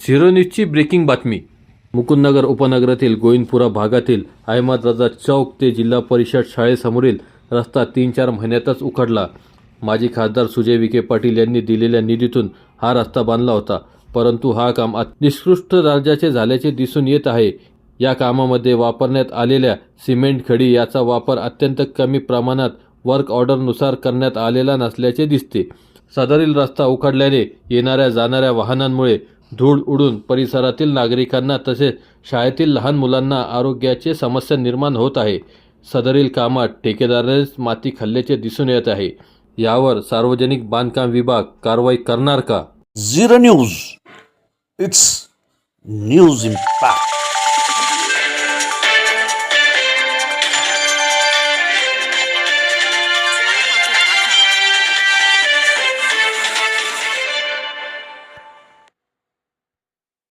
Zero न्यूजची breaking बातमी. मुकुंदनगर उपनगरातील गोविंदपुरा भागातील अहमदरजा चौक ते जिल्हा परिषद शाळेसमोरील रस्ता तीन चार महिन्यातच उखडला माजी खासदार सुजय विखे पाटील यांनी दिलेल्या निधीतून हा रस्ता बांधला होता. परंतु हा काम निष्कृष्ट दर्जाचे झाल्याचे दिसून येत आहे. या कामामध्ये वापरण्यात आलेल्या सिमेंट खडी याचा वापर अत्यंत कमी प्रमाणात वर्क ऑर्डरनुसार करण्यात आलेला नसल्याचे दिसते. सदरील रस्ता उखडल्याने येणाऱ्या जाणाऱ्या वाहनांमुळे धूळ उडून परिसरातील नागरिकांना तसेच शाळेतील लहान मुलांना आरोग्याचे समस्या निर्माण होत आहे. सदरील कामात ठेकेदारानेच माती खाल्ल्याचे दिसून येत आहे. यावर सार्वजनिक बांधकाम विभाग कारवाई करणार का? Zero news. It's news impact.